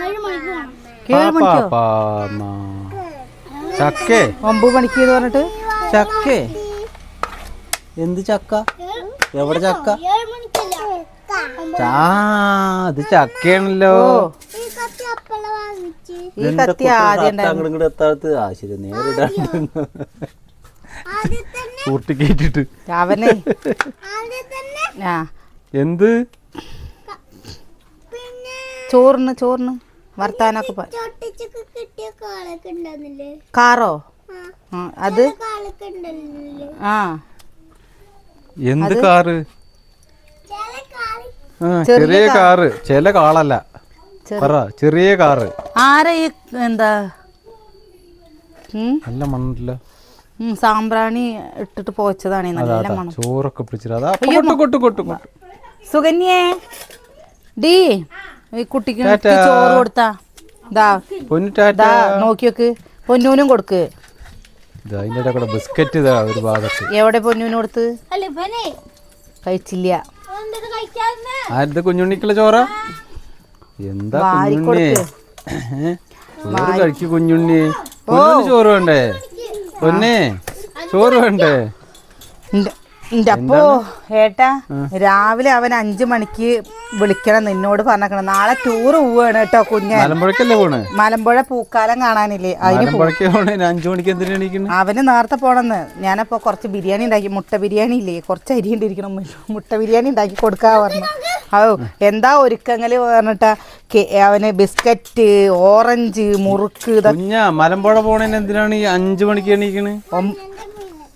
ഏഴ് മണിക്ക്? വേണം മണിക്കോ? പാപ്പാ ചക്കേ? ഒമ്പത് മണിക്ക് എന്ന് പറഞ്ഞിട്ട്? ചക്കേ? എന്ത് ചക്ക? എവിടെ ചക്ക? ചാ അത് ചക്കയാണല്ലോ. ഈ കത്തി ആദ്യം അങ്ങോട്ട് എത്താത്ത ആ ശരി അവനെ ആ. എന്ത്? ചോറിന് ചോറിന് വർത്താനൊക്കെ കാറോ? അത്? ആ. എന്ത് കാറ്? ചെറിയ കാറ്. ചില കാളല്ല. പറ ചെറിയ കാറ്. ആരാ ഈ എന്താ? നല്ല മണ്ണില്ല സാമ്പ്രാണി ഇട്ടിട്ട് പോച്ചതാണ് നല്ല മണം ചോറൊക്കെ പിടിച്ചിട്ട് അതാ. കൊട്ടു കൊട്ടു കൊട്ടു സുഗന്യേ സുകന്യേ. ഡീ. ഈ കുട്ടിക്ക് ചോറ് കൊടുത്താ. ദാ. പൊന്നു ടാറ്റ. ദാ നോക്കി നോക്ക്. പൊന്നൂനും കൊടുക്ക്. ബിസ്ക്കറ്റ് ഒരു ഭാഗത്ത് എവിടെ പൊന്നൂന് കൊടുത്ത്? കഴിച്ചില്ല. ആരുടെ കുഞ്ഞുണ്ണിക്കുള്ള ചോറ? എന്താ കുഞ്ഞുണ്ണി? ചോറ് കഴിക്കു കുഞ്ഞുണ്ണി. ചോറ് വേണ്ടേ? പൊന്നേ ചോറ് വേണ്ടേ? അപ്പോ ഏട്ടാ രാവിലെ അവൻ അഞ്ചു മണിക്ക് വിളിക്കണം നിന്നോട് പറഞ്ഞേക്കണം. നാളെ ടൂർ പോവാണ് കേട്ടോ കുഞ്ഞ് മലമ്പുഴക്കല്ലേ പോണ്? മലമ്പുഴ പൂക്കാലം കാണാനില്ലേ? അതിന് അഞ്ചു മണിക്ക് അവന് നേരത്തെ പോണെന്ന്. ഞാനപ്പോ കുറച്ച് ബിരിയാണി ഉണ്ടാക്കി മുട്ട ബിരിയാണി ഇല്ലേ? കുറച്ച് അരി ഉണ്ടിരിക്കണം. മുട്ട ബിരിയാണി ഉണ്ടാക്കി കൊടുക്കാ പറഞ്ഞു. ഓ എന്താ ഒരുക്കങ്ങൾ പറഞ്ഞിട്ടാ? അവന് ബിസ്ക്കറ്റ് ഓറഞ്ച് മുറുക്ക് മലമ്പുഴ പോണേന് എന്തിനാണ് ഈ അഞ്ചു മണിക്ക് എണീക്കണ്?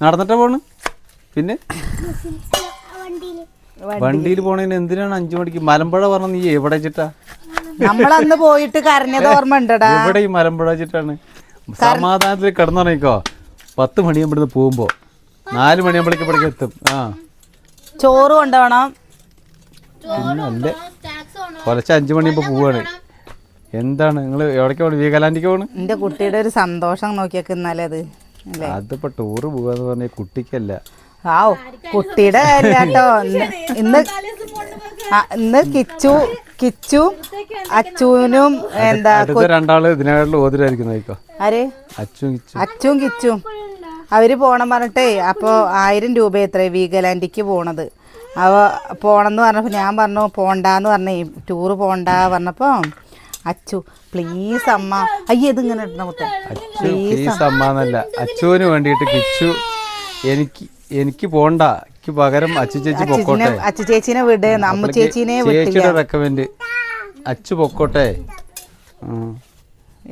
നടന്നിട്ടാ പോണ്? പിന്നെ? വണ്ടിയിൽ പോണേന് എന്തിനാണ് അഞ്ചു മണിക്ക്? മലമ്പുഴ പറഞ്ഞ നീ എവിടെ വെച്ചിട്ടാ? നമ്മളന്ന് പോയിട്ട് കരഞ്ഞത് ഓർമ്മ ഉണ്ടടാ എവിടെ ഈ മലമ്പുഴ വെച്ചിട്ടാണ്. സമാധാനത്തിൽ കിടന്നുറങ്ങിക്കോ. പത്ത് മണിയാകുമ്പോഴന്ന് പോകുമ്പോ. നാല് മണിയാകുമ്പോഴേക്ക് ഇവിടേക്ക് എത്തും. ആ. ചോറ് കൊണ്ടുപോകണം. അല്ലേ കുറച്ച് അഞ്ചു മണിയാകുമ്പോ പോവാണ്. എന്താണ്? നിങ്ങൾ എവിടേക്ക് പോണ്? വീഗലാൻഡിക്ക് പോണ്? എന്റെ കുട്ടിയുടെ ഒരു സന്തോഷം നോക്കിയൊക്കെ ഇന്നലെ അത്. അതിപ്പോ ടൂറ് പോവാന്ന് പറഞ്ഞ കുട്ടിക്കല്ല. ആവോ കുട്ടിയുടെ കേട്ടോ ഇന്ന് ഇന്ന് ഇന്ന് കിച്ചു കിച്ചു അച്ചുവിനും എന്താ രണ്ടാൾ ഇതിനേക്കാളും ഓതിരായിരിക്കും നോക്കോ ആര്? അച്ചും കിച്ചും. അച്ചും കിച്ചും. അവർ പോണം പറഞ്ഞിട്ടേ അപ്പോൾ ആയിരം രൂപ എത്ര വീഗലാൻഡിക്ക് പോണത്. അവ പോണെന്ന് പറഞ്ഞപ്പോൾ ഞാൻ പറഞ്ഞു പോണ്ടാന്ന് പറഞ്ഞേ ടൂറ് പോണ്ട പറഞ്ഞപ്പോൾ അച്ചു പ്ലീസ് അമ്മ അയ്യേ ഇതിങ്ങനെ ഇടണ മുത്തേ പ്ലീസ് അമ്മാന്നല്ല അച്ചുവിന് വേണ്ടിയിട്ട് കിച്ചു എനിക്ക് എനിക്ക് പോണ്ട. എനിക്ക് പകരം അച്ചു ചേച്ചി പൊക്കോട്ടെ. അച്ചു ചേച്ചിനെ വിട്. അമ്മ ചേച്ചിനെ ചേച്ചിയുടെ റെക്കമെൻഡ് അച്ചു പൊക്കോട്ടെ.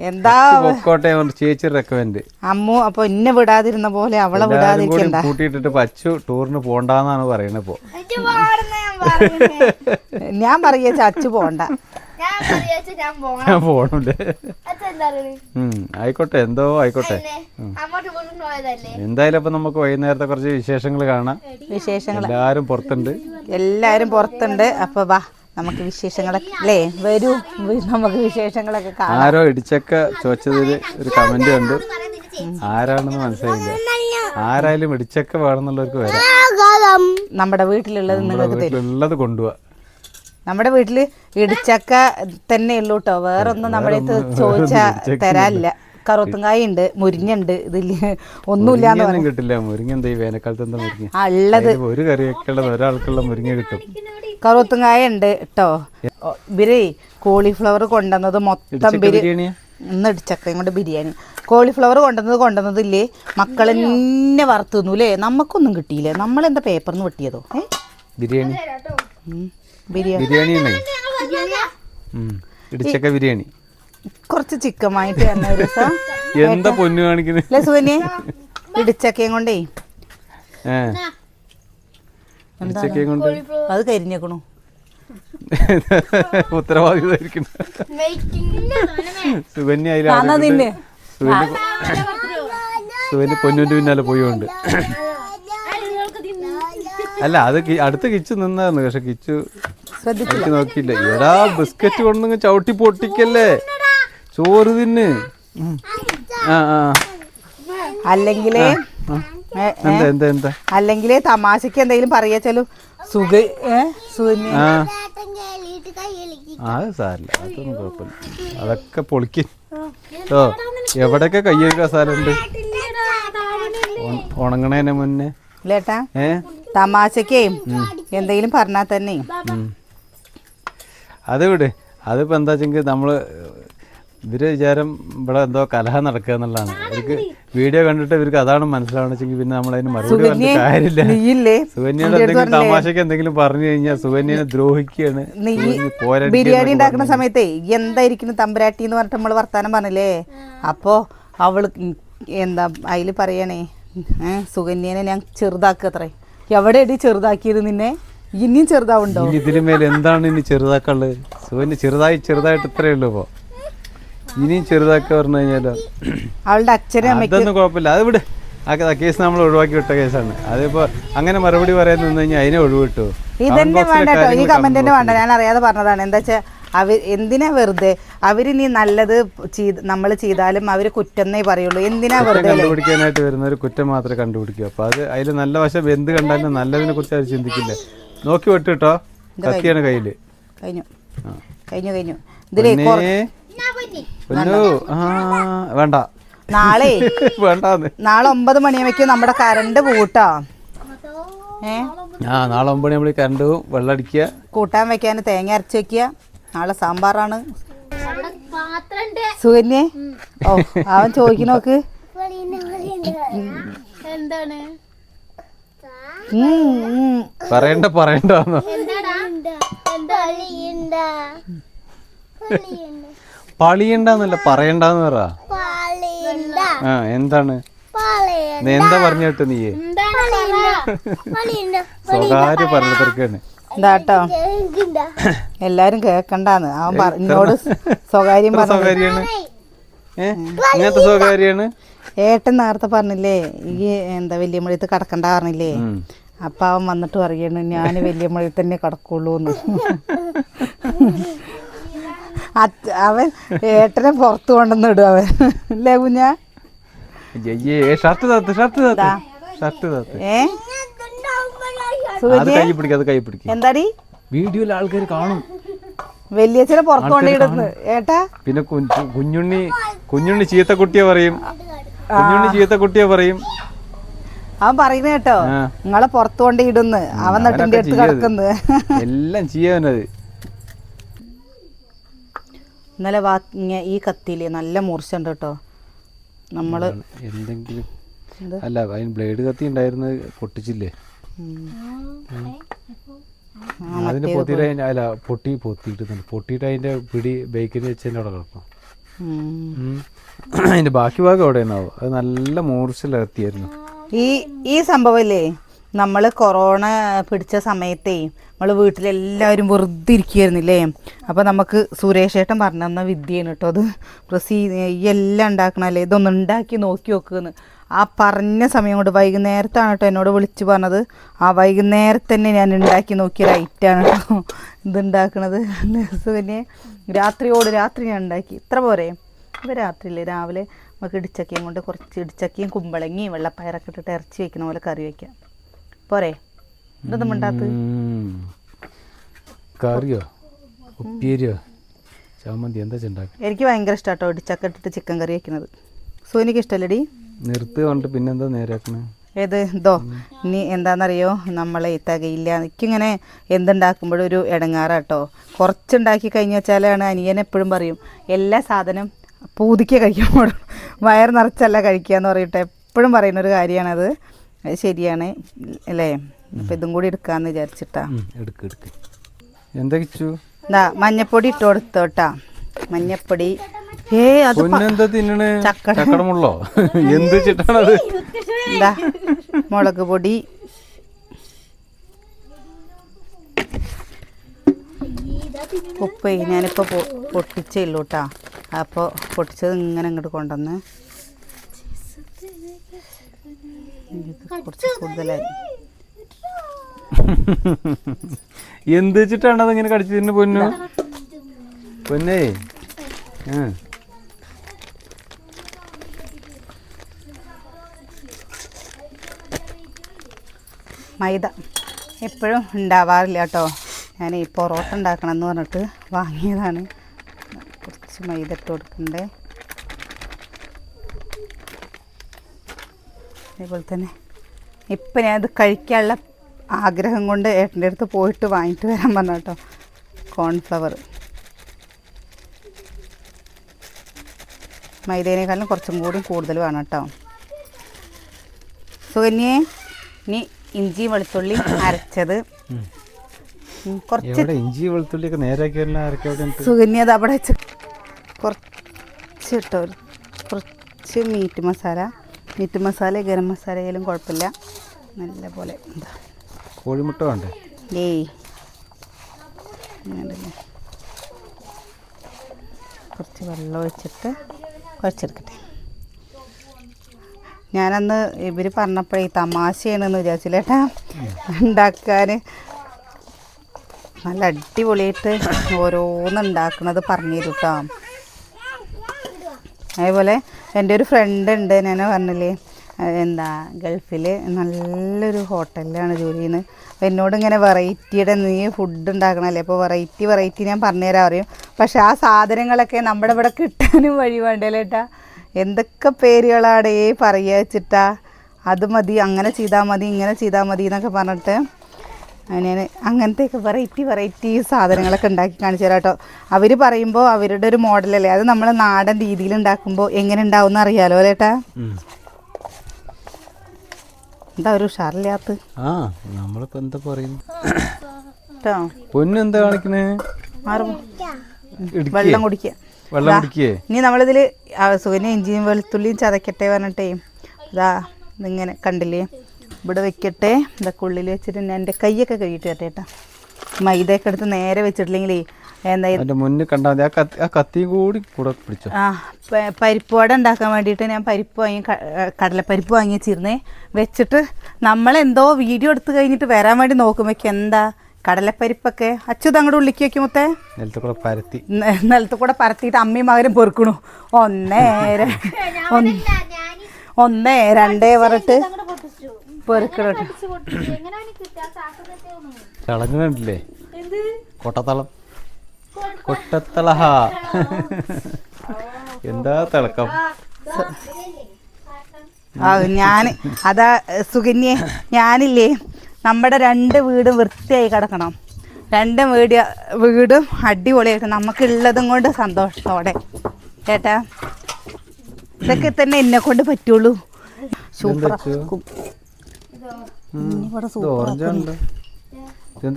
എന്താ പൊക്കോട്ടെ ചേച്ചി റെക്കമെൻഡ് അമ്മു അപ്പൊ ഇന്നെ വിടാതിരുന്ന പോലെ അവളെ വിടാതിരിക്കണ്ട. കൂട്ടിയിട്ടിട്ട് അച്ഛു അച്ചു ടൂറിന് പോണ്ടാന്നാണ് പറയണപ്പോ ഇപ്പോ. ഞാൻ പറയുന്നേ ഞാൻ പറയ അച്ചു പോണ്ട. ഞാൻ പോണുണ്ട് ആയിക്കോട്ടെ എന്തോ ആയിക്കോട്ടെ. എന്തായാലും ഇപ്പൊ നമുക്ക് വൈകുന്നേരത്തെ കുറച്ച് വിശേഷങ്ങൾ കാണാം. വിശേഷങ്ങൾ എല്ലാരും പുറത്തുണ്ട്. എല്ലാരും പുറത്തുണ്ട്. അപ്പൊ വാ നമുക്ക് വിശേഷങ്ങളൊക്കെ അല്ലേ? വരൂ. നമുക്ക് വിശേഷങ്ങളൊക്കെ കാണാം. ആരോ ഇടിച്ചൊക്കെ ചോദിച്ചതിൽ ഒരു കമന്റ് ഉണ്ട്. ആരാണെന്ന് മനസ്സിലായില്ല. ആരായാലും ഇടിച്ചൊക്കെ വേണമെന്നുള്ളവർക്ക് വരാം. നമ്മുടെ വീട്ടിലുള്ളത് നമ്മുടെ നിങ്ങൾക്ക് വീട്ടിലുള്ളത് കൊണ്ടുപോവാ നമ്മുടെ വീട്ടിൽ ഇടിച്ചക്ക തന്നെ ഉള്ളൂ കേട്ടോ വേറൊന്നും നമ്മുടെ അടുത്ത് ചോദിച്ചാ തരാനില്ല. കറുത്തുങ്കായ ഉണ്ട് മുരിഞ്ഞുണ്ട് ഇതിൽ ഒന്നുമില്ലാന്ന് മുരിങ്ങയൊന്നും കിട്ടില്ല. മുരിങ്ങ എന്താ ഈ വേനൽക്കാലത്ത് എന്താ മുരിങ്ങ? ഉള്ളത്. ഒരു ഒരാൾക്കുള്ള മുരിങ്ങ കിട്ടും. കറുത്തുങ്കായ ഉണ്ട് കേട്ടോ ഇവർ കോളിഫ്ലവർ കൊണ്ടുവന്നത് മൊത്തം ബിരിയാണി ഇന്ന് ഇടിച്ചക്കയും കൊണ്ട് ബിരിയാണി. കോളിഫ്ലവർ കൊണ്ടുവന്നത് കൊണ്ടുവന്നതില്ലേ മക്കൾ തന്നെ വറുത്തു തിന്നു അല്ലേ നമുക്കൊന്നും കിട്ടിയില്ലേ? നമ്മളെന്താ പേപ്പറിന്ന് വെട്ടിയതോ? ബിരിയാണി? ബിരിയാണി. ഇടിച്ചക്ക ബിരിയാണി. കുറച്ച് ചിക്കൻ വാങ്ങിട്ട് തന്നെ ഒരു ദിവസം എന്താ പൊന്നു കാണിക്കുന്നത് സുകന്യെ ഇടിച്ചക്കയും കൊണ്ടേ. ഏ. ഇടിച്ചക്കയും കൊണ്ട്? അത് കരിഞ്ഞേക്കണു. സുകന്യ സുകന്യ സുകന്യ പൊന്നുവിന്റെ പിന്നാലെ പോയോണ്ട് അല്ല അത് അടുത്ത കിച്ചു നിന്നായിരുന്നു പക്ഷെ കിച്ചു ശ്രദ്ധിച്ചു എനിക്ക് നോക്കിയില്ല. എടാ ബിസ്ക്കറ്റ് കൊണ്ടു ചവിട്ടി പൊട്ടിക്കല്ലേ? ചോറ് തിന്ന്. ആ ആ. അല്ലെങ്കിലേ? എന്താ എന്താ എന്താ? അല്ലെങ്കിലേ തമാശക്ക് എന്തെങ്കിലും പറയാച്ചാലും സുഖ അത് സാരില്ല. അതൊന്നും കുഴപ്പമില്ല. അതൊക്കെ പൊളിക്ക്. ഓ എവിടെയൊക്കെ കയ്യൊക്കെ സാറുണ്ട് ഉണ- ഉണങ്ങണേനെ മുന്നേ. ഏ? തമാശക്കേ എന്തെങ്കിലും പറഞ്ഞാൽ തന്നെ. അത് വിട് അതിപ്പോ എന്താ വെച്ചെങ്കിൽ നമ്മൾ ഇവർ വിചാരം ഇവിടെ എന്തോ കലഹ നടക്കുക എന്നുള്ളതാണ്. ഇവർക്ക് വീഡിയോ കണ്ടിട്ട് ഇവർക്ക് അതാണ് മനസ്സിലാവണെച്ചെങ്കിൽ പിന്നെ നമ്മൾ നമ്മളതിന് മറുപടി കാര്യമില്ല. സുകന്യയുടെ എന്തെങ്കിലും തമാശക്ക് എന്തെങ്കിലും പറഞ്ഞു കഴിഞ്ഞാൽ സുകന്യനെ ദ്രോഹിക്കുകയാണ്. ബിരിയാണി ഉണ്ടാക്കുന്ന സമയത്തേ എന്തായിരിക്കും തമ്പരാട്ടി എന്ന് പറഞ്ഞിട്ട് നമ്മൾ വർത്താനം പറഞ്ഞില്ലേ? അപ്പോ അവൾ എന്താ അതിൽ പറയണേ സുകന്യനെ ഞാൻ ചെറുതാക്കുക അത്രേ. എവിടെയടി ചെറുതാക്കിയത് നിന്നെ? ഇനിയും ചെറുതാവുണ്ടോ? ഇനി ഇതിന് മേലെ എന്താണ് ഇനി ചെറുതാക്കാനുള്ളത്? സുകന്യ ചെറുതായി ചെറുതായിട്ട് ഇത്രയേ ഉള്ളൂ ഇപ്പോ. ഇനിയും ചെറുതാക്കി പറഞ്ഞു കഴിഞ്ഞാലോ? അവളുടെ അച്ഛനും അമ്മയ്ക്കും അതൊന്നും കുഴപ്പമില്ല. അത് ഇവിടെ ആ കേസ് നമ്മൾ ഒഴിവാക്കി വിട്ട കേസാണ്. അതിപ്പോ അങ്ങനെ മറുപടി പറയാൻ നിന്ന് കഴിഞ്ഞാൽ അതിനെ ഒഴിവിട്ടു ഇതന്നെ വേണ്ട കേട്ടോ. ഈ കമന്റ് തന്നെ വേണ്ട. ഞാൻ അറിയാതെ പറഞ്ഞതാണ്. എന്താ വെച്ചാൽ അവർ എന്തിനാ വെറുതെ? അവരിനി നല്ലത് ചെയ്ത് നമ്മൾ ചെയ്താലും അവർ കുറ്റന്നേ പറയുള്ളൂ. എന്തിനാ വെറുതെ കണ്ടുപിടിക്കാനായിട്ട് വരുന്ന ഒരു കുറ്റം മാത്രമേ കണ്ടുപിടിക്കൂ. അപ്പൊ അത് അതിൽ നല്ല വശം എന്ത് കണ്ടാലും നല്ലതിനെ കുറിച്ച് അവർ ചിന്തിക്കില്ല. നോക്കി വിട്ടു കേട്ടോ. കത്തിയാണ് കയ്യിൽ. കഴിഞ്ഞു. ആ. കഴിഞ്ഞു കഴിഞ്ഞു. ഇതിലേ വേണ്ട. നാളെ വേണ്ട. നാളെ ഒമ്പത് മണിയാകുമ്പോഴേക്കും നമ്മുടെ കറണ്ട് കൂട്ടാ ഏ? ആ നാളെ ഒമ്പത് മണി നമ്മൾ കറണ്ട് പോവും. വെള്ളം അടിക്കുക. കൂട്ടാൻ വെക്കാൻ തേങ്ങ അരച്ച് വെക്കുക. നാളെ സാമ്പാറാണ്. പാത്രണ്ട്. സുകന്യെ? ഓ അവൻ ചോദിക്കു നോക്ക്. എന്താണ്. പറയണ്ട എന്താ? പളിയണ്ടെന്നല്ല പറയണ്ടെന്ന് പറ. ആ എന്താണ്? നീ എന്താ പറഞ്ഞു കേട്ടോ നീ സ്വകാര്യ പറഞ്ഞിടത്തേക്കാണ് ഇതാട്ടോ എല്ലാരും കേക്കണ്ടാന്ന്. അവൻ പറ- എന്നോട് സ്വകാര്യം പറഞ്ഞു സ്വകാര്യാണ്? ഏ ഇങ്ങനത്തെ സ്വകാര്യാണ്? ഏട്ടൻ നേരത്തെ പറഞ്ഞില്ലേ ഈ എന്താ വലിയമ്മഴത്ത് കടക്കണ്ട പറഞ്ഞില്ലേ? ഉം. അപ്പൊ അവൻ വന്നിട്ട് പറയണു ഞാൻ വലിയമ്മഴി തന്നെ കടക്കുള്ളൂന്ന്. അവൻ ഏട്ടനെ പുറത്ത് കൊണ്ടുവന്ന് ഇടും അവൻ. അല്ലേ കുഞ്ഞാ? അയ്യേ ഷർട്ട് താത്ത് ഷർട്ട് താത്ത് ഷർട്ട് താത്ത്. ഏ? അത് കൈ പിടിക്കുക അത് കൈ പിടിക്കുക എന്താടി? വീഡിയോയിൽ ആൾക്കാർ കാണും. വലിയച്ഛനെ പുറത്ത് കൊണ്ടിടുന്നു ഏട്ടാ? പിന്നെ കുഞ്ഞുണ്ണി കുഞ്ഞുണ്ണി ചീത്ത കുട്ടിയെ പറയും കുഞ്ഞുണ്ണി ചീത്ത കുട്ടിയെ പറയും. അവൻ പറയുന്ന കേട്ടോ. നിങ്ങളെ പുറത്ത് കൊണ്ട് ഇടുന്ന് അവൻ നട്ടിന്റെ അടുത്ത് കിടക്കുന്നത്? എല്ലാം ചെയ്യാനത്. ഇന്നലെ വാങ്ങിയ ഈ കത്തിയിൽ നല്ല മൂർച്ചുണ്ട് കേട്ടോ. നമ്മൾ എന്തെങ്കിലും അല്ല അതിന് ബ്ലേഡ് കത്തി ഉണ്ടായിരുന്നത് പൊട്ടിച്ചില്ലേ? അതിന് പൊത്തിയിട്ട് അതിന്റെ- അല്ല പൊട്ടി പൊത്തിയിട്ട് പൊട്ടിയിട്ട് അതിന്റെ പിടി ബേക്കിന് വെച്ചതിന്റെ അവിടെ കിടക്കും ഉം. ഉം. അതിന്റെ ബാക്കി ഭാഗം എവിടെ നിന്നാവും? അത് നല്ല മൂർച്ചയുള്ള കത്തിയായിരുന്നു. ഈ ഈ സംഭവല്ലേ നമ്മൾ കൊറോണ പിടിച്ച സമയത്തേ നമ്മൾ വീട്ടിലെല്ലാവരും വെറുതെ ഇരിക്കുമായിരുന്നില്ലേ അപ്പോൾ നമുക്ക് സുരേഷ് ഏട്ടൻ പറഞ്ഞു തന്ന വിദ്യയാണ് കേട്ടോ അത്. പ്രസീ ഈ എല്ലാം ഉണ്ടാക്കണല്ലേ ഇതൊന്ന് ഉണ്ടാക്കി നോക്കി നോക്കുമെന്ന് ആ പറഞ്ഞ സമയം കൊണ്ട് വൈകുന്നേരത്താണ് കേട്ടോ എന്നോട് വിളിച്ച് പറഞ്ഞത്. ആ വൈകുന്നേരത്ത് തന്നെ ഞാൻ ഉണ്ടാക്കി നോക്കിയ ലൈറ്റാണ് കേട്ടോ ഇതുണ്ടാക്കണത് പിന്നെ രാത്രിയോട് രാത്രി ഞാൻ ഉണ്ടാക്കി. ഇത്ര പോരെ. ഇപ്പോൾ രാത്രിയില്ലേ? രാവിലെ നമുക്ക് ഇടിച്ചക്കയും കൊണ്ട് കുറച്ച് ഇടിച്ചക്കയും കുമ്പളങ്ങിയും വെള്ളപ്പയറൊക്കെ ഇട്ടിട്ട് ഇറച്ചി വെക്കുന്ന പോലെ കറി വയ്ക്കാം പോരെ. ഇതൊന്നും കറിയോ? ഉപ്പേരിയോ? എന്താ എനിക്ക് ഭയങ്കര ഇഷ്ടം കേട്ടോ ഇടിച്ചക്ക ഇട്ടിട്ട് ചിക്കൻ കറി വെക്കുന്നത് സോനിക്ക് ഇഷ്ടമല്ലടി നിർത്തി കൊണ്ട് പിന്നെന്താ നേരാക്കണേ ഏത്? ഇതോ ഇനി എന്താണെന്നറിയോ നമ്മളെ തകയില്ല. എനിക്കിങ്ങനെ എന്തുണ്ടാക്കുമ്പോഴും ഒരു ഇടങ്ങാറാട്ടോ കുറച്ചുണ്ടാക്കി കഴിഞ്ഞ വെച്ചാലാണ് അനിയൻ എപ്പോഴും പറയും എല്ലാ സാധനം പൂതിക്കേ കഴിക്കാൻ പാടും വയർ നിറച്ചല്ല കഴിക്കുക എന്ന് പറയട്ടെ. എപ്പോഴും പറയുന്ന ഒരു കാര്യമാണത് അത് ശരിയാണ് അല്ലേ? അപ്പം ഇതും കൂടി എടുക്കാമെന്ന് വിചാരിച്ചിട്ടാ. എന്താ എന്താ മഞ്ഞപ്പൊടി ഇട്ട് കൊടുത്തോട്ടാ മഞ്ഞപ്പൊടി ഏ അത് പ- പൊന്നെന്താ തിന്നണേ? ചക്കട. ചക്കടമുള്ളോ? എന്ത് ചിട്ടാണത്? എന്താ മുളക് പൊടി. ഉപ്പ് ഞാനിപ്പോൾ പൊട്ടിച്ചേ ഉള്ളൂ കേട്ടോ അപ്പോൾ പൊട്ടിച്ചത് ഇങ്ങനെ ഇങ്ങോട്ട് കൊണ്ടുവന്ന് ഇത് കുറച്ച് കൂടുതലായി. എന്ത് വെച്ചിട്ടാണ് അതിങ്ങനെ കടിച്ചു തിന്നു പൊന്നു? പൊന്നേ? ആ. മൈദ. എപ്പോഴും ഉണ്ടാവാറില്ല കേട്ടോ. ഞാൻ ഈ പൊറോട്ട ഉണ്ടാക്കണം എന്ന് പറഞ്ഞിട്ട് വാങ്ങിയതാണ്. കുറച്ച് മൈദ ഇട്ട് കൊടുക്കണ്ടേ. അതേപോലെ തന്നെ ഇപ്പം അത് കഴിക്കാനുള്ള ആഗ്രഹം കൊണ്ട് ഏട്ടന്റെ അടുത്ത് പോയിട്ട് വാങ്ങിയിട്ട് വരാൻ പറഞ്ഞു കേട്ടോ. കോൺഫ്ലവർ. മൈദേനേക്കാളും കുറച്ചും കൂടി കൂടുതൽ വേണം കേട്ടോ. സുകന്യേ ഇനി ഇഞ്ചി വെളുത്തുള്ളി അരച്ചത്. കുറച്ച് ഇഞ്ചി വെളുത്തുള്ളി ഒക്കെ നേരെ സുകന്യ അവിടെ വെച്ച് കുറച്ച് ഇട്ടോ കുറച്ച് മീറ്റ് മസാല മീറ്റ് മസാല ഗരം മസാല ആയാലും കുഴപ്പമില്ല. നല്ല പോലെ എന്താ? കോഴിമുട്ട വേണ്ടേ? ഏയ്. കുറച്ച് വെള്ളം ഒഴിച്ചിട്ട് കുഴച്ചെടുക്കട്ടെ. ഞാനന്ന് ഇവർ പറഞ്ഞപ്പോഴേ തമാശയാണെന്ന് വിചാരിച്ചില്ലേട്ടാ. ഉണ്ടാക്കാൻ നല്ല അടിപൊളിയായിട്ട് ഓരോന്ന് ഉണ്ടാക്കുന്നത് പറഞ്ഞു തരും കേട്ടോ അതേപോലെ എന്റെ ഒരു ഫ്രണ്ട് ഉണ്ട് ഞാൻ പറഞ്ഞില്ലേ എന്താ ഗൾഫിൽ നല്ലൊരു ഹോട്ടലിലാണ് ജോലി ചെയ്യുന്നത്. അപ്പോൾ എന്നോട് ഇങ്ങനെ വെറൈറ്റിയുടെ നീ ഫുഡ് ഉണ്ടാക്കണമല്ലേ അപ്പോൾ വെറൈറ്റി വെറൈറ്റി ഞാൻ പറഞ്ഞുതരാൻ അറിയും പക്ഷെ ആ സാധനങ്ങളൊക്കെ നമ്മുടെ ഇവിടെ കിട്ടാനും വഴി വേണ്ടല്ലേ ഏട്ടാ എന്തൊക്കെ പേരുകളാടേ പറയുക വെച്ചിട്ടാ? അത് മതി അങ്ങനെ ചെയ്താൽ മതി ഇങ്ങനെ ചെയ്താൽ മതി എന്നൊക്കെ പറഞ്ഞിട്ട് ഞാൻ അങ്ങനത്തെയൊക്കെ വെറൈറ്റി വെറൈറ്റി സാധനങ്ങളൊക്കെ ഉണ്ടാക്കി കാണിച്ചു തരാം കേട്ടോ അവർ പറയുമ്പോൾ അവരുടെ ഒരു മോഡലല്ലേ? അത് നമ്മൾ നാടൻ രീതിയിൽ ഉണ്ടാക്കുമ്പോൾ എങ്ങനെ ഉണ്ടാവും എന്ന് അറിയാലോ അല്ലേ എന്താ ഒരു ഉഷാറില്ലാത്ത? ആ നമ്മളിപ്പോ എന്താ പറയുന്നു? കേട്ടോ പൊന്നു എന്താ കാണിക്കണേ? വെള്ളം കുടിക്കുക. വെള്ളം കുടിക്കേ? ഇനി നമ്മളിതിൽ സുഗന്യ ഇഞ്ചിയും വെളുത്തുള്ളിയും ചതക്കട്ടെ പറഞ്ഞിട്ടേ ഇതാ ഇതിങ്ങനെ കണ്ടില്ലേ? ഇവിടെ വെക്കട്ടെ. ഇതൊക്കെ ഉള്ളിൽ വെച്ചിട്ട് ഞാൻ എന്റെ കൈയൊക്കെ കഴിയിട്ട് തരട്ടെ കേട്ടോ. മൈദയൊക്കെ എടുത്ത് നേരെ വെച്ചിട്ടില്ലെങ്കിലേ എന്താ അതിന്റെ മുന്നിൽ കണ്ടാൽ ആ കത്തിയും കൂടി കൂടെ പിടിച്ചോ. ആ പരിപ്പ് വട ഉണ്ടാക്കാൻ വേണ്ടിയിട്ട് ഞാൻ പരിപ്പ് വാങ്ങി കടലപ്പരിപ്പ് വാങ്ങി വെച്ചിരുന്നേ വെച്ചിട്ട് നമ്മളെന്തോ വീഡിയോ എടുത്ത് കഴിഞ്ഞിട്ട് വരാൻ വേണ്ടി നോക്കുമ്പോഴേക്കും എന്താ കടലപ്പരിപ്പൊക്കെ. അച്യുത് അങ്ങോട്ട് ഉള്ളിക്ക് വെക്കുമൊത്തേ നിലത്ത് കൂടെ പരത്തി. ന- നിലത്ത് കൂടെ പരത്തിയിട്ട് അമ്മയും മകനും പൊറുക്കണു. ഒന്നേ ര- ഒന്ന്- രണ്ടേ പറഞ്ഞിട്ട് പൊറുക്കണേ കൊട്ടത്തളം. കൊട്ടത്തള. എന്താ തിളക്കം? ആ ഞാൻ അതാ സുകന്യെ ഞാനില്ലേ? നമ്മുടെ രണ്ട് വീടും വൃത്തിയായി കിടക്കണം. രണ്ട് വീട് വീടും അടിപൊളിയായിട്ട് നമുക്കുള്ളതും കൊണ്ട് സന്തോഷത്തോടെ. ചേട്ടാ ഇതൊക്കെ തന്നെ എന്നെ കൊണ്ട് പറ്റുള്ളൂ. സൂപ്പർ അച്ചു?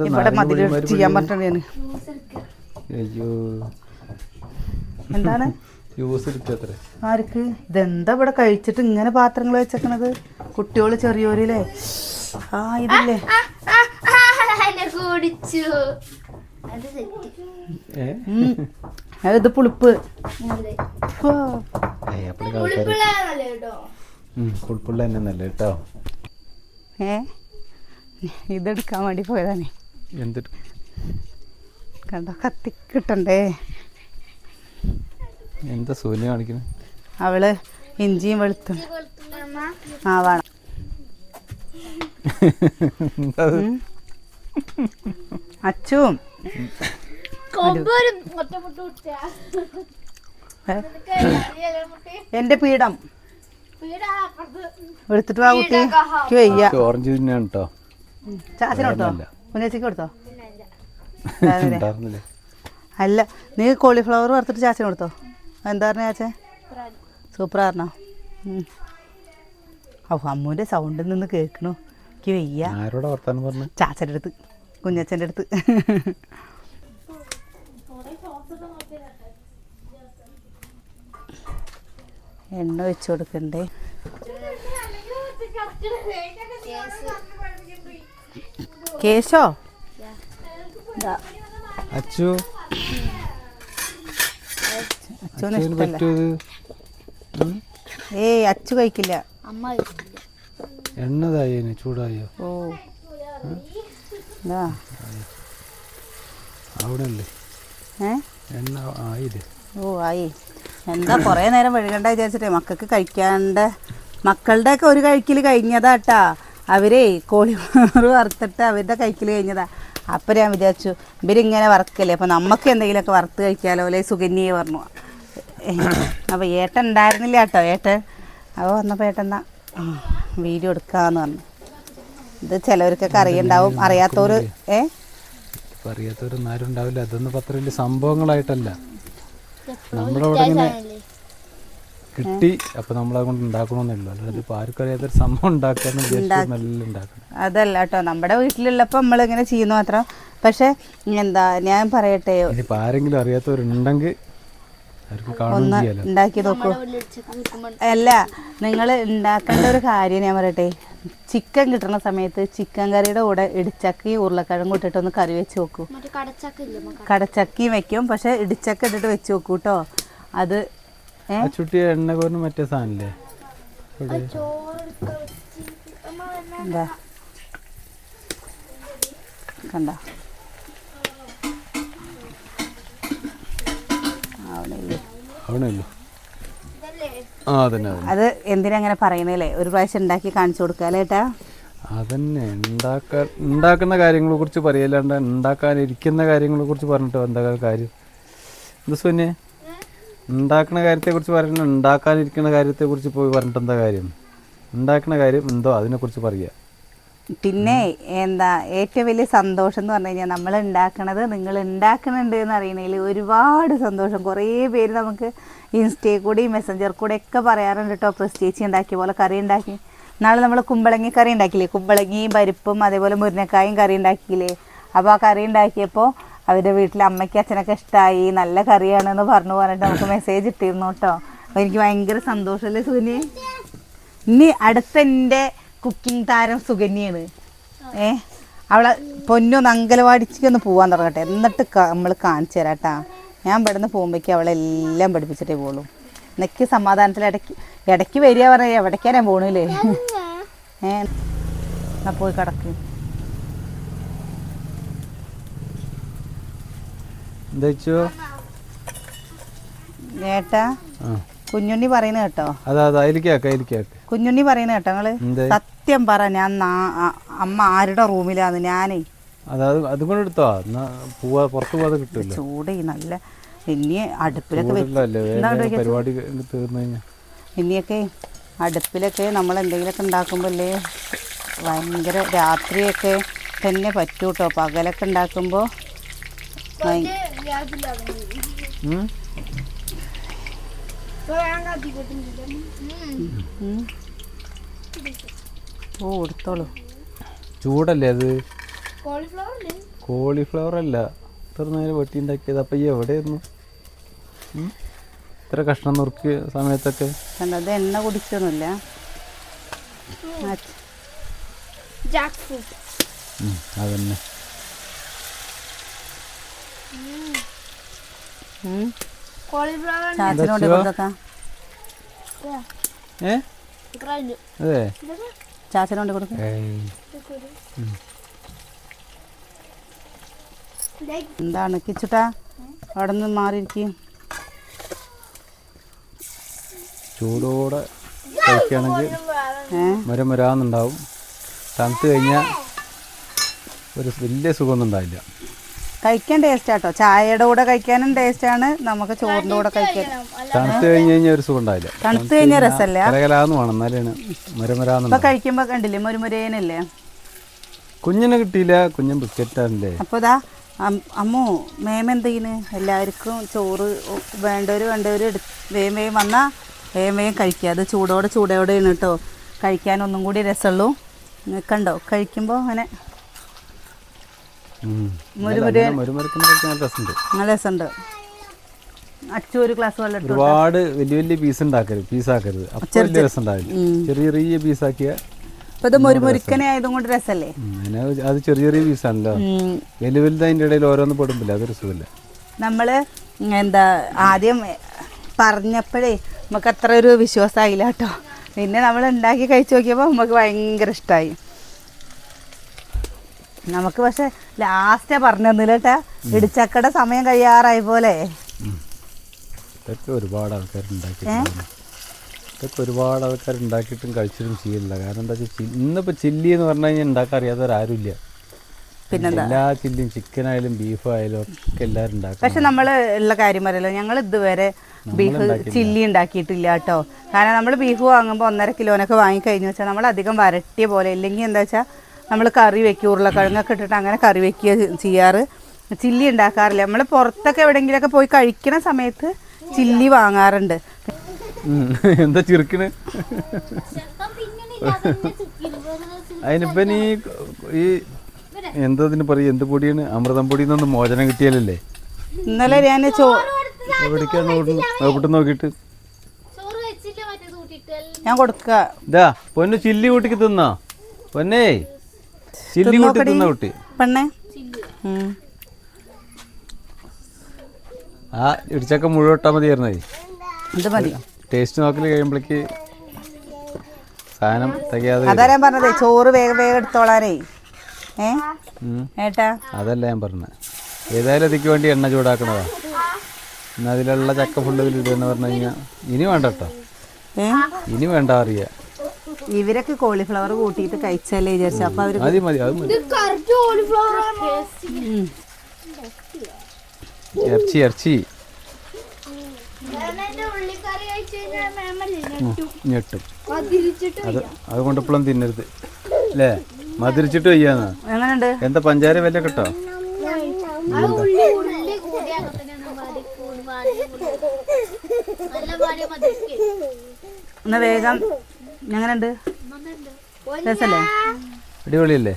ഇവിടെ മതിൽ ചെയ്യാൻ പറ്റണേന്ന് എന്താണ്? ആർക്ക്? ഇതെന്താ ഇവിടെ കഴിച്ചിട്ട് ഇങ്ങനെ പാത്രങ്ങൾ വെച്ചേക്കണത്? കുട്ടികൾ ചെറിയോരില്ലേ? ആ ഇതില്ലേ? ഇത് പുളിപ്പ്. പുളിപ്പുള്ള തന്നെ നല്ല കേട്ടോ ഏ? ഇതെടുക്കാൻ വേണ്ടി പോയതാണേ. എന്തിട്ട് കണ്ടോ? കത്തി കിട്ടണ്ടേ എന്താ സൂര്യ കാണിക്കുന്നത് അവൾ ഇഞ്ചിയും വെളുത്തും ആ വേണം. അച്ചും. എന്റെ പീഠം. എടുത്തിട്ട് വാ കുട്ടി. വയ്യ. ഓറഞ്ച് തന്നെയാണ് കേട്ടോ ചാച്ചന് കൊടുത്തോ. കുഞ്ഞേച്ചിക്ക് കൊടുത്തോ? അല്ല നീ കോളിഫ്ലവർ വറുത്തിട്ട് ചാച്ചന് കൊടുത്തോ? എന്താ പറഞ്ഞ ചാച്ചൻ സൂപ്പർ പറഞ്ഞോ ഓ അമ്മൂന്റെ സൗണ്ടിൽ നിന്ന് കേൾക്കണു. എനിക്ക് വയ്യ. ആരോടെ വർത്താനം പറഞ്ഞു? ചാച്ചന്റെ അടുത്ത് കുഞ്ഞച്ചന്റെ അടുത്ത്. എണ്ണ വെച്ച് കൊടുക്കണ്ടേ? കേശോ? അച്ചു. അച്ചുവിന് ഇഷ്ടമല്ല? ഏയ് അച്ചു കഴിക്കില്ല. അമ്മ എണ്ണതായോ ചൂടായോ? ഓ. ദാ, അവിടെ അല്ലേ ഏ? എണ്ണ ആയില്ലേ? ഓ ആയി. എന്താ കുറേ നേരം വഴുകണ്ട വിചാരിച്ചിട്ടേ മക്കൾക്ക് കഴിക്കാണ്ട് മക്കളുടെ ഒക്കെ ഒരു കഴിക്കൽ കഴിഞ്ഞതാട്ടാ. അവരേ കോളിഫ്ലവർ വറുത്തിട്ട് അവരുടെ കഴിക്കൽ കഴിഞ്ഞതാ. അപ്പം ഞാൻ വിചാരിച്ചു ഇവരിങ്ങനെ വറുക്കല്ലേ? അപ്പോൾ നമുക്ക് എന്തെങ്കിലുമൊക്കെ വറുത്ത് കഴിക്കാലോ അല്ലെ? സുഗന്യെ പറഞ്ഞു. അപ്പോൾ ഏട്ടൻ ഉണ്ടായിരുന്നില്ല കേട്ടോ ഏട്ടൻ. അപ്പോൾ വന്നപ്പോൾ ഏട്ടൻ എന്നാ വീഡിയോ എടുക്കാമെന്ന് പറഞ്ഞു. ഇത് ചിലവർക്കൊക്കെ അറിയണ്ടാവും അറിയാത്തവർ ഏ? അറിയാത്തവരൊന്നും ആരും ഉണ്ടാവില്ല. അതൊന്നും പത്ര വലിയ സംഭവങ്ങളായിട്ടല്ല. നമ്മുടെ അവിടെ ഇങ്ങനെ കിട്ടി അപ്പൊ നമ്മൾ അതുകൊണ്ട് ഉണ്ടാക്കണമെന്നുള്ളൂ അല്ലാതെ ഇപ്പൊ ആർക്കും അറിയാത്തൊരു സംഭവം ഉണ്ടാക്കാന്ന് വിചാരിച്ചു നല്ല ഉണ്ടാക്കണം. അതല്ല കേട്ടോ നമ്മുടെ വീട്ടിലുള്ളപ്പോ നമ്മൾ ഇങ്ങനെ ചെയ്യുന്നു മാത്രം. പക്ഷെ എന്താ ഞാൻ പറയട്ടെ. ഇനിയിപ്പോൾ ആരെങ്കിലും അറിയാത്തവരുണ്ടെങ്കിൽ ഉണ്ടാക്കി നോക്കൂ. അല്ല നിങ്ങൾ ഉണ്ടാക്കേണ്ട ഒരു കാര്യം ഞാൻ പറയട്ടെ. ചിക്കൻ കിട്ടുന്ന സമയത്ത് ചിക്കൻ കറിയുടെ കൂടെ ഇടിച്ചക്കി ഉരുളക്കിഴങ്ങ് ഇട്ടിട്ട് ഒന്ന് കറി വെച്ച് നോക്കൂ കടച്ചക്ക കടച്ചക്കിയും വെക്കും പക്ഷെ ഇടിച്ചക്ക ഇട്ടിട്ട് വെച്ച് നോക്കൂ കേട്ടോ അത് ആ ചുട്ടി എണ്ണ കോരുന്ന മറ്റേ സാധനല്ലേ? എന്താ കണ്ട? അത് എന്തിനാ അങ്ങനെ പറയുന്നില്ലേ ഒരു പ്രാവശ്യം ഉണ്ടാക്കി കാണിച്ചു കൊടുക്കാലേട്ടാ അതന്നെ ഉണ്ടാക്കാൻ ഉണ്ടാക്കുന്ന കാര്യങ്ങളെ കുറിച്ച് പറയല്ലാണ്ട് ഉണ്ടാക്കാനിരിക്കുന്ന കാര്യങ്ങളെ കുറിച്ച് പറഞ്ഞിട്ട് എന്താ കാര്യം? എന്താ സുന്നെ ഉണ്ടാക്കുന്ന കാര്യത്തെക്കുറിച്ച് പറയുന്നത് ഉണ്ടാക്കാനിരിക്കുന്ന കാര്യത്തെക്കുറിച്ച് പോയി പറഞ്ഞിട്ട് എന്താ കാര്യം? ഉണ്ടാക്കുന്ന കാര്യം എന്തോ അതിനെക്കുറിച്ച് പറയുക. പിന്നെ എന്താ ഏറ്റവും വലിയ സന്തോഷം എന്ന് പറഞ്ഞു കഴിഞ്ഞാൽ നമ്മൾ ഉണ്ടാക്കണത് നിങ്ങൾ ഉണ്ടാക്കണുണ്ട് എന്ന് അറിയണതിൽ ഒരുപാട് സന്തോഷം. കുറേ പേര് നമുക്ക് ഇൻസ്റ്റയിൽ കൂടി മെസ്സഞ്ചർ കൂടെ ഒക്കെ പറയാറുണ്ട് കേട്ടോ പ്രസ്റ്റേച്ചി ഉണ്ടാക്കിയ പോലെ കറി ഉണ്ടാക്കി. നാളെ നമ്മൾ കുമ്പളങ്ങി കറി ഉണ്ടാക്കിയില്ലേ കുമ്പളങ്ങിയും പരിപ്പും അതേപോലെ മുരിങ്ങക്കായും കറി ഉണ്ടാക്കിയില്ലേ? അപ്പോൾ ആ കറി ഉണ്ടാക്കിയപ്പോൾ അവരുടെ വീട്ടിൽ അമ്മയ്ക്ക് അച്ഛനൊക്കെ ഇഷ്ടമായി നല്ല കറിയാണെന്ന് പറഞ്ഞു പറഞ്ഞിട്ട് നമുക്ക് മെസ്സേജ് ഇട്ടിരുന്നു കേട്ടോ അപ്പോൾ എനിക്ക് ഭയങ്കര സന്തോഷമല്ലേ സുനി ഇനി അടുത്ത എന്റെ കുക്കിംഗ് താരം സുകന്യാണ് ഏ? അവളെ പൊന്നൊന്ന് അങ്കലവാടിക്ക് ഒന്ന് പോകാൻ തുടങ്ങട്ടെ. എന്നിട്ട് നമ്മൾ കാണിച്ചു തരാം കേട്ടാ ഞാൻ ഇവിടുന്ന് പോകുമ്പോഴേക്കും അവളെല്ലാം പഠിപ്പിച്ചിട്ടേ പോകുള്ളൂ എനിക്ക് സമാധാനത്തിൽ ഇടയ്ക്ക് ഇടയ്ക്ക് വരിക പറയാം എവിടേക്കാ ഞാൻ പോണില്ലേ ഏ? എന്നാ പോയി കിടക്ക്. എന്താ ഏട്ടാ കുഞ്ഞുണ്ണി പറയുന്ന കേട്ടോ. അതാ അതാ അതിലേക്കാക്ക അതിലേക്കാക്ക കുഞ്ഞുണ്ണി പറയുന്ന കേട്ടോ നിങ്ങൾ സത്യം പറ ഞാൻ അമ്മ ആരുടെ റൂമിലാന്ന് ഞാനേ. അതായത് അതും എടുത്തോ? എന്നാ പോവാ പുറത്ത് പോവാതെ ചൂട് നല്ല ഇനി അടുപ്പിലൊക്കെ? പരിപാടി തീർന്നു കഴിഞ്ഞാൽ ഇനിയൊക്കെ അടുപ്പിലൊക്കെ നമ്മൾ എന്തെങ്കിലുമൊക്കെ ഉണ്ടാക്കുമ്പോഴല്ലേ ഭയങ്കര രാത്രിയൊക്കെ തന്നെ പറ്റൂട്ടോ പകലൊക്കെ ഉണ്ടാക്കുമ്പോൾ? ഓ എടുത്തോളൂ ചൂടല്ലേ അത്? കോളിഫ്ലവർ അല്ല? ഇത്ര നേരം വെട്ടി ഉണ്ടാക്കിയത് അപ്പം ഈ എവിടെയായിരുന്നു? ഇത്ര കഷ്ണം നുറുക്കിയ സമയത്തൊക്കെ? അത് എണ്ണ കുടിച്ചൊന്നുമില്ല. അതന്നെ. ചാച്ചനോട് കഴിഞ്ഞു അതെ. ചാച്ചനോട് കൊടുക്കാം. എന്താണ് കിച്ചുട്ടാ? അവിടെ നിന്ന് മാറിയിരിക്കും. ചൂടോടെ കഴിക്കുകയാണെങ്കിൽ മരം വരാന്നുണ്ടാവും. തണുത്ത് കഴിഞ്ഞാൽ ഒരു വലിയ സുഖമൊന്നും ഉണ്ടാവില്ല. കഴിക്കാൻ ടേസ്റ്റ് ആട്ടോ. ചായയുടെ കൂടെ കഴിക്കാനും ടേസ്റ്റ് ആണ്. നമുക്ക് ചോറിന്റെ കൂടെ കഴിക്കാൻ. തണുത്ത് കഴിഞ്ഞ് കഴിഞ്ഞാൽ ഒരു സുഖം ഉണ്ടാവില്ല. തണുത്ത് കഴിഞ്ഞ രസമല്ല കരകലാന്ന് വേണം. എന്നാലാണ് ഇപ്പൊ കഴിക്കുമ്പോ കണ്ടില്ലേ? മുരുമുരേനല്ലേ? കുഞ്ഞിനെ കിട്ടിയില്ല. കുഞ്ഞൻ ബിസ്ക്കറ്റാണല്ലേ. അപ്പോൾ ഇതാ അം- അമ്മു മേമ എന്ത് ചെയ്യുന്നു എല്ലാവർക്കും ചോറ് വേണ്ടവര് വേണ്ടവര് എടു വേഗം വന്നാ വേഗം വേഗം കഴിക്കുക. അത് ചൂടോടെ ചൂടോടെയാണ് കേട്ടോ. കഴിക്കാൻ ഒന്നും കൂടി രസമുള്ളൂ കണ്ടോ? കഴിക്കുമ്പോൾ അങ്ങനെ മുരുമുര മുരുമുരക്കിനെ കഴിക്കാൻ നല്ല രസമുണ്ട്. അച്ചു ഒരു ഗ്ലാസ് വെള്ളം ഇട്ടു ഒരുപാട് വലിയ വലിയ പീസ് ഉണ്ടാക്കരുത് പീസാക്കരുത് അപ്പോൾ വലിയ രസം ഉണ്ടാവില്ല ചെറിയ ചെറിയ പീസ് ആക്കിയ ഇത് മുരുമുരുക്കനെ ആയതും രസല്ലേ? രസമല്ലേ അത് ചെറിയ ചെറിയ പീസ് ആണല്ലോ. വലിയ വലുത് അതിന്റെ ഇടയിൽ ഓരോന്ന് പെടുമ്പില്ല അതൊരു സുഖമില്ല. നമ്മൾ എന്താ ആദ്യം പറഞ്ഞപ്പോഴേ നമുക്ക് അത്ര ഒരു വിശ്വാസമായില്ല കേട്ടോ. പിന്നെ നമ്മൾ ഉണ്ടാക്കി കഴിച്ചു നോക്കിയപ്പോൾ നമുക്ക് ഭയങ്കര ഇഷ്ടമായി നമുക്ക് പക്ഷെ ലാസ്റ്റാ പറഞ്ഞു തന്നില്ല കേട്ടാ. ഇടിച്ചക്കയുടെ സമയം കഴിയാറായി പോലെ. ഇതൊക്കെ ഒരുപാട് ആൾക്കാർ ഇതൊക്കെ ഒരുപാട് ആൾക്കാർ ഉണ്ടാക്കിയിട്ടും കഴിച്ചിട്ടും ചെയ്യില്ല കാരണം എന്താ വെച്ചാൽ ഇന്നിപ്പോൾ ചില്ലി എന്ന് പറഞ്ഞു കഴിഞ്ഞാൽ ഉണ്ടാക്കാൻ അറിയാത്തവരാരുമില്ല പിന്നെന്താ? എല്ലാ ചില്ലിയും ചിക്കനായാലും ബീഫായാലും ഒക്കെ എല്ലാവരും ഉണ്ടാക്കും. പക്ഷെ നമ്മൾ ഉള്ള കാര്യം പറയല്ലോ ഞങ്ങൾ ഇതുവരെ ബീഫ് ചില്ലി ഉണ്ടാക്കിയിട്ടില്ല കേട്ടോ. കാരണം നമ്മൾ ബീഫ് വാങ്ങുമ്പോൾ ഒന്നര കിലോനൊക്കെ വാങ്ങിക്കഴിഞ്ഞു വെച്ചാൽ നമ്മൾ അധികം വരട്ടിയ പോലെ ഇല്ലെങ്കിൽ എന്താ വെച്ചാൽ നമ്മൾ കറി വെക്കുക ഉരുളക്കിഴങ്ങൊക്കെ ഇട്ടിട്ട് അങ്ങനെ കറി വെക്കുക ചെയ്യാറ്. ചില്ലി ഉണ്ടാക്കാറില്ല. നമ്മൾ പുറത്തൊക്കെ എവിടെയെങ്കിലുമൊക്കെ പോയി കഴിക്കണ സമയത്ത് ചില്ലി വാങ്ങാറുണ്ട്. എന്താ ചിറുക്കിന്? അതിനിപ്പം ഈ എന്താ ഇതിന് പറയും? എന്ത് പൊടിയാണ്? അമൃതം പൊടിയിൽ നിന്ന് മോചനം കിട്ടിയാലല്ലേ? ഇന്നലെ ഞാൻ എവിടേക്കാണ് നോക്കിട്ട് നോക്കിയിട്ട്? ചോറ് വെച്ചില്ല മറ്റേ കൂട്ടിട്ട് ഞാൻ കൊടുക്ക. ഇതാ പൊന്നു ചില്ലി കൂട്ടിക്ക് തിന്നോ. പൊന്നേ. ചില്ലി കൂട്ടി തിന്ന കുട്ടി. പെണ്ണേ. ആ ഇടിച്ചക്ക മുഴുവൻ ഇട്ടാൽ മതിയായിരുന്നേ ഇത് മതി. ടേസ്റ്റ് നോക്കൽ കഴിയുമ്പോഴേക്ക് സാധനം തികയാതെ അതാ ഞാൻ പറഞ്ഞതേ? ചോറ് വേഗം വേഗം എടുത്തോളാനേ. ഏ? ഏട്ടാ? അതല്ല ഞാൻ പറഞ്ഞത്. ഏതായാലും അതിക്ക് വേണ്ടി എണ്ണ ചൂടാക്കണതാ. എന്നാൽ അതിലുള്ള ചക്ക ഫുള്ള് ഇതിലിടുന്ന് പറഞ്ഞു കഴിഞ്ഞാൽ ഇനി വേണ്ട കേട്ടോ ഇനി വേണ്ട അറിയാ. ഇവരൊക്കെ കോളിഫ്ലവർ കൂട്ടിയിട്ട് കഴിച്ചല്ലേ വിചാരിച്ചു. അപ്പൊ അവർ. ഇറച്ചി ഇറച്ചി. ഞെട്ടും? അത് അതുകൊണ്ട് ഇപ്പോഴും തിന്നരുത്. അല്ലേ? മധുരിച്ചിട്ട് വയ്യാന്ന് എങ്ങനെയുണ്ട് എന്താ പഞ്ചാര വില കിട്ടോ? എന്നാ വേഗം രസല്ലേ? അടിപൊളിയല്ലേ?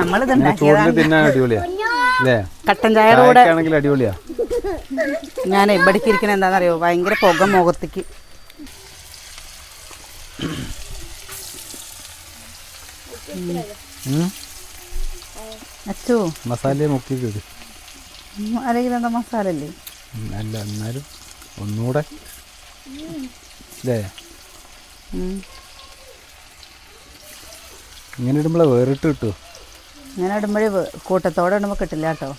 നമ്മളിത് തിന്നാൻ അടിപൊളിയാ. അല്ലേ? കട്ടൻ ചായയുടെ കൂടെ അടിപൊളിയാ. ഞാൻ ഇവിടേക്ക് ഇരിക്കണ എന്താണെന്നറിയോ? ഭയങ്കര പുക മുഖത്തേക്ക്. അച്ചോ. മസാല അല്ലെങ്കിൽ എന്താ മസാല അല്ലേ അല്ല എന്നാലും ഒന്നുകൂടെ. അല്ലേ. ഇങ്ങനെ ഇടുമ്പോഴേ വേറിട്ട് കിട്ടുമോ ഇങ്ങനെ ഇടുമ്പോഴേ കൂട്ടത്തോടെ ഇടുമ്പോൾ കിട്ടില്ല കേട്ടോ.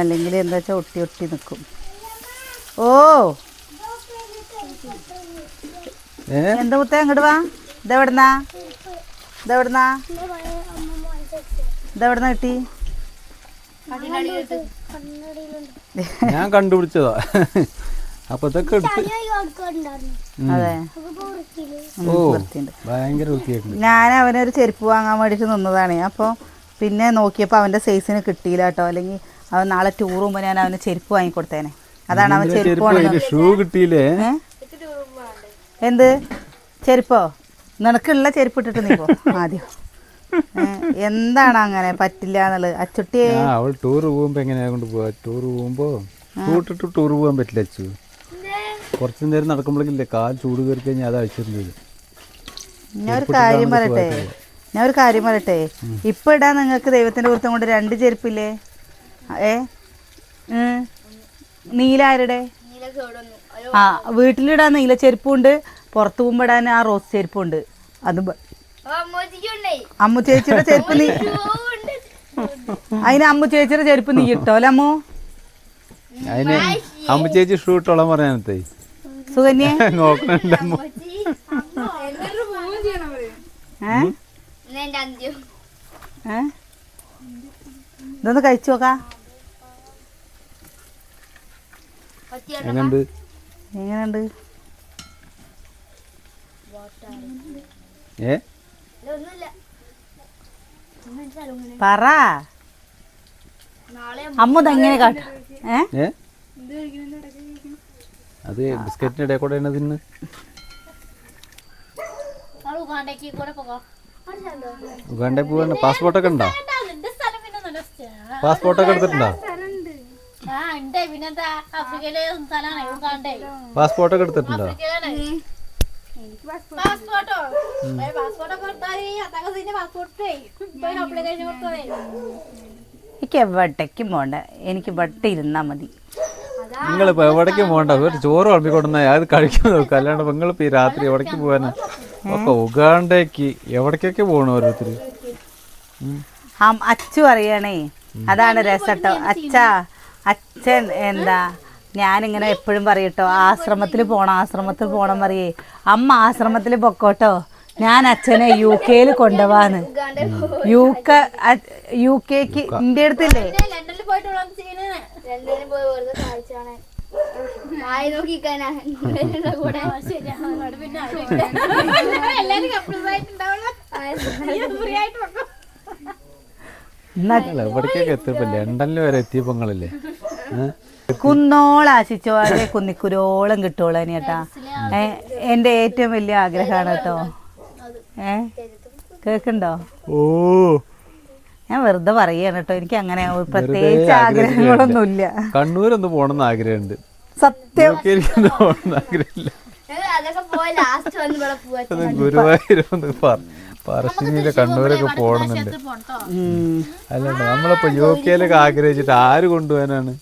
അല്ലെങ്കിൽ എന്താ വെച്ചാൽ ഒട്ടി ഒട്ടി നിൽക്കും ഓ! എന്താ മുത്തേ അങ്ങോട്ട് വാ. ഇതെവിടുന്നാ ഇതെവിടുന്നാ ഇതെവിടുന്ന കിട്ടി? ഞാൻ കണ്ടുപിടിച്ചതാ. അപ്പൊ ഇതൊക്കെ എടുത്ത് ഉം. അതെ. ഓ ഭയങ്കര വൃത്തിയായിട്ടുണ്ട്. ഞാൻ അവനൊരു ചെരുപ്പ് വാങ്ങാൻ വേണ്ടിയിട്ട് നിന്നതാണ്. അപ്പോൾ പിന്നെ നോക്കിയപ്പോൾ അവന്റെ സൈസിന് കിട്ടിയില്ല കേട്ടോ അല്ലെങ്കിൽ അവൻ നാളെ ടൂർ പോകുമ്പോൾ ഞാൻ അവന് ചെരുപ്പ് വാങ്ങിക്കൊടുത്തേനെ അതാണ് അവൻ ചെരുപ്പ് ഷൂ കിട്ടിയില്ലേ? എന്ത്? ചെരുപ്പോ? നിനക്കുള്ള ചെരുപ്പ് ഇട്ടിട്ട് നീ പോ. ആദ്യം. എന്താണ് അങ്ങനെ പറ്റില്ല എന്നുള്ളത്? അച്ചുട്ടിയെ. അവൾ ടൂർ പോകുമ്പോ എങ്ങനെയാ കൊണ്ട് പോവാ? ടൂർ പോകുമ്പോ ടൂർ പോകാൻ പറ്റില്ല അച്ചു. കുറച്ചു നേരം നടക്കുമ്പോഴേക്കില്ലേ കാൽ ചൂട് കയറി കഴിഞ്ഞാൽ അത് അഴിച്ചിട്ടുണ്ട് ഞാൻ ഒരു കാര്യം പറയട്ടെ. ഞാൻ ഒരു കാര്യം പറയട്ടെ. ഇപ്പൊ ഇടാ നിങ്ങൾക്ക് ദൈവത്തിന്റെ പുറത്തും കൊണ്ട് രണ്ട് ചെരുപ്പില്ലേ? ഏ? നീലാരുടെ? ആ വീട്ടിലിടാൻ നീല ചെരുപ്പുണ്ട്. പുറത്തു പോകുമ്പോൾ ഇടാൻ ആ റോസ് ചെരുപ്പുണ്ട്. അത് അമ്മ ചേച്ചിയുടെ ചെരുപ്പ് നീ അതിന് അമ്മു ചേച്ചിയുടെ ചെരുപ്പ് നീ ഇട്ടോ അല്ലേ അമ്മു? അതിന് അമ്മ ചേച്ചി ഷൂ ഇട്ടോളാൻ പറയാനത്തേ സുകന്യെ? നോക്കണല്ല ഇതൊന്ന് കഴിച്ചു നോക്കാ. എങ്ങണ്ട് എങ്ങനെയുണ്ട്? ഏ? പറ. നാളെ അമ്മ ഇതെങ്ങനെ കാട്ട. ഏ? അത് ബിസ്ക്കറ്റിന്റെ ഇടയിൽ കൂടെ തിന്ന്? ഉഗാണ്ട പോവാണ് കൂടെ പോകാം. ഉഗാണ്ടെ പോവാൻ പാസ്പോർട്ടൊക്കെ ഉണ്ടോ. പാസ്പോർട്ടൊക്കെ എടുത്തിട്ടുണ്ടോ? പാസ്പോർട്ടൊക്കെ എടുത്തിട്ടുണ്ടോ? എനിക്ക് എവിടേക്കും പോണ്ട? എനിക്ക് വട്ട ഇരുന്നാ മതി. നിങ്ങളിപ്പോ എവിടേക്കും പോകണ്ട? ഒരു ചോറ് വിളമ്പിക്കൊടുന്ന അത് കഴിക്കാൻ നോക്കുക നിങ്ങൾ നിങ്ങളിപ്പോ ഈ രാത്രി എവിടേക്ക് പോകാനാ? ഒക്കെ ഉഗാണ്ടേക്ക് എവിടേക്കൊക്കെ പോകണം. അം- അച്ചു അറിയണേ അതാണ് രസട്ടോ. അച്ഛ അച്ഛൻ എന്താ ഞാനിങ്ങനെ എപ്പോഴും പറയട്ടോ ആശ്രമത്തിൽ പോണം ആശ്രമത്തിൽ പോണം പറയേ. അമ്മ ആശ്രമത്തിൽ പൊക്കോട്ടോ. ഞാൻ അച്ഛനെ യു കെയിൽ കൊണ്ടുപോവാന്ന് യു കെ യു കെക്ക് ഇന്ത്യ അടുത്തില്ലേ രണ്ടുപേരും പോയി വെറുതെ കാഴ്ചയാണ്. ആയി നോക്കിക്കാനാ കൂടെ. ശരിയാ അതുകൊണ്ട് പിന്നെ ആരും എല്ലാരും കപ്പിൾസ് ആയിട്ടുണ്ടാവുള്ളൂ. ഫ്രീ ആയിട്ട് വെക്കും. എന്നാ അല്ല ഇവിടേക്കൊക്കെ എത്തിയപ്പോ ലണ്ടനിൽ വരെ എത്തിയ നിങ്ങളില്ലേ? ഏ? കുന്നോളം ആശിച്ചോളെ കുന്നിക്കുരോളം കിട്ടുള്ളൂ ഇനി കേട്ടാ എന്റെ എന്റെ ഏറ്റവും വലിയ ആഗ്രഹമാണ് കേട്ടോ. ഏ? കേക്കണ്ടോ ഓ. ഞാൻ വെറുതെ പറയാണ് കേട്ടോ എനിക്ക് അങ്ങനെ പ്രത്യേകിച്ച് ആഗ്രഹങ്ങളൊന്നുമില്ല. കണ്ണൂരൊന്ന് പോണെന്ന് ആഗ്രഹമുണ്ട്. സത്യം. പോണെന്ന് ആഗ്രഹമില്ല. ഒന്ന് പറശ്ശിനിയിലെ കണ്ണൂരൊക്കെ പോകണമെന്നുണ്ട്. അല്ല നമ്മളിപ്പോ യു കെയിലൊക്കെ ആഗ്രഹിച്ചിട്ട് ആര് കൊണ്ടുപോകാനാണ്?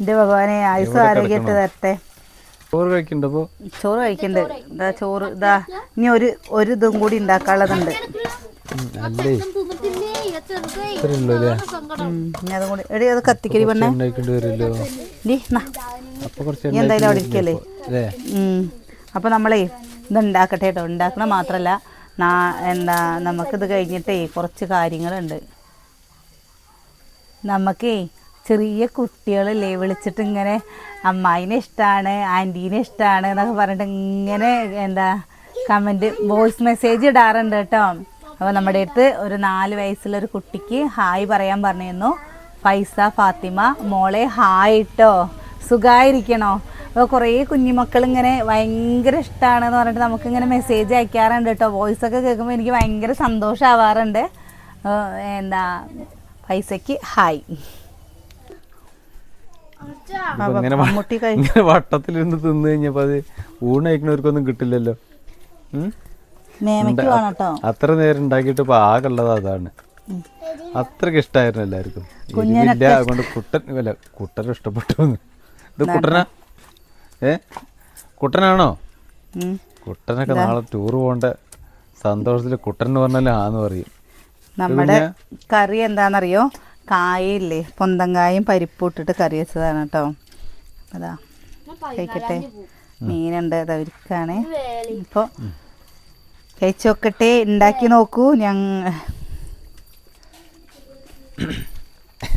എന്റെ ഭഗവാനെ ആയുസ് ആരോഗ്യത്തെ തരട്ടെ. ചോറ് കഴിക്കണ്ടപ്പോ ചോറ് കഴിക്കണ്ട്. ഇതാ ചോറ് ഇതാ ഇനി ഒരു ഒരു ഇതും കൂടി ഉണ്ടാക്കാനുള്ളതുണ്ട്. അല്ലേ? ഇനി അതും കൂടി. എടി അത് കത്തിക്കരി പെണ്ണേ. ഉണ്ടാക്കേണ്ടി വരുമല്ലോ. ഡി നാ. അപ്പൊ കുറച്ച് നീ എന്തായാലും അവിടെ ഇരിക്കല്ലേ അല്ലേ? ഉം. അപ്പൊ നമ്മളേ ഇത് ഉണ്ടാക്കട്ടെ കേട്ടോ ഉണ്ടാക്കണ മാത്രല്ല നാ എന്താ നമുക്കിത് കഴിഞ്ഞിട്ടേ കുറച്ച് കാര്യങ്ങളുണ്ട്. നമുക്കേ ചെറിയ കുട്ടികളല്ലേ വിളിച്ചിട്ട് ഇങ്ങനെ അമ്മായിനെ ഇഷ്ടമാണ് ആന്റീനെ ഇഷ്ടമാണ് എന്നൊക്കെ പറഞ്ഞിട്ട് ഇങ്ങനെ എന്താ കമന്റ് വോയിസ് മെസ്സേജ് ഇടാറുണ്ട് കേട്ടോ. അപ്പോൾ നമ്മുടെ അടുത്ത് ഒരു നാല് വയസ്സുള്ളൊരു കുട്ടിക്ക് ഹായ് പറയാൻ പറഞ്ഞിരുന്നു. ഫൈസ ഫാത്തിമ മോളെ ഹായ് ഇട്ടോ സുഖമായിരിക്കണോ അപ്പോൾ കുറേ കുഞ്ഞുമക്കൾ ഇങ്ങനെ ഭയങ്കര ഇഷ്ടമാണെന്ന് പറഞ്ഞിട്ട് നമുക്കിങ്ങനെ മെസ്സേജ് അയക്കാറുണ്ട് കേട്ടോ. വോയിസ് ഒക്കെ കേൾക്കുമ്പോൾ എനിക്ക് ഭയങ്കര സന്തോഷമാവാറുണ്ട്. എന്താ പൈസയ്ക്ക് ഹായ്. ഇങ്ങനെ വട്ടത്തിലിരുന്ന് തിന്നു കഴിഞ്ഞപ്പോ അത് ഊണ് കഴിക്കണവർക്കൊന്നും കിട്ടില്ലല്ലോ. അത്ര നേരം ഉണ്ടാക്കിയിട്ട് ഇപ്പൊ ആകെയുള്ളത് അതാണ്. അത്രയ്ക്ക് ഇഷ്ടായിരുന്നു എല്ലാവർക്കും. ഇല്ല അതുകൊണ്ട് കുട്ടൻ അല്ല കുട്ടൻ ഇഷ്ടപ്പെട്ടു ഇത് കുട്ടനാ? ഏ? കുട്ടനാണോ. കുട്ടനൊക്കെ നാളെ ടൂർ പോകേണ്ട സന്തോഷത്തിൽ കുട്ടൻ എന്ന് പറഞ്ഞാൽ ആന്ന് പറയും. നമ്മുടെ കറി എന്താണെന്നറിയോ കായയില്ലേ? പൊന്തങ്കായും പരിപ്പും ഇട്ടിട്ട് കറി വെച്ചതാണ് കേട്ടോ അതാ. കഴിക്കട്ടെ. മീനുണ്ട്. അത് അവർക്കാണ് ഇപ്പോൾ കഴിച്ചു നോക്കട്ടെ ഉണ്ടാക്കി നോക്കൂ. ഞങ്ങ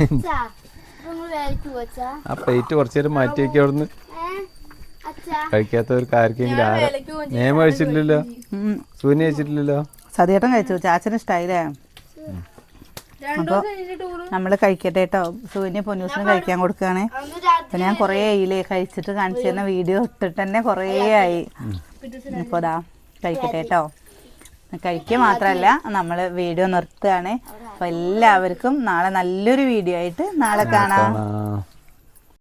അച്ഛാ നിങ്ങൾ വേലക്ക് പോച്ചാ ആ പ്ലേറ്റ് കുറച്ചു നേരം മാറ്റി വെക്കി അവിടുന്ന് കഴിക്കാത്തവർക്ക് ആർക്കെങ്കിലും ആരാ നിയമം കഴിച്ചിട്ടില്ലല്ലോ. സൂര്യ കഴിച്ചിട്ടില്ലല്ലോ സതിയേട്ടൻ കഴിച്ചു. ചാച്ചന് ഇഷ്ടമായില്ലേ അപ്പോൾ നമ്മൾ കഴിക്കട്ടെ കേട്ടോ സൂര്യ പൊന്നൂസിന് കഴിക്കാൻ കൊടുക്കുകയാണ് അപ്പൊ അപ്പം ഞാൻ കുറേ ആയില്ലേ കഴിച്ചിട്ട് കാണിച്ചു തരുന്ന വീഡിയോ ഇട്ടിട്ട് തന്നെ കുറേ ആയി. അപ്പോൾ ഇതാ കഴിക്കട്ടെ കേട്ടോ കഴിക്കുക മാത്രമല്ല നമ്മൾ വീഡിയോ നിർത്തുകയാണ്. അപ്പോൾ എല്ലാവർക്കും നാളെ നല്ലൊരു വീഡിയോ ആയിട്ട് നാളെ കാണാം.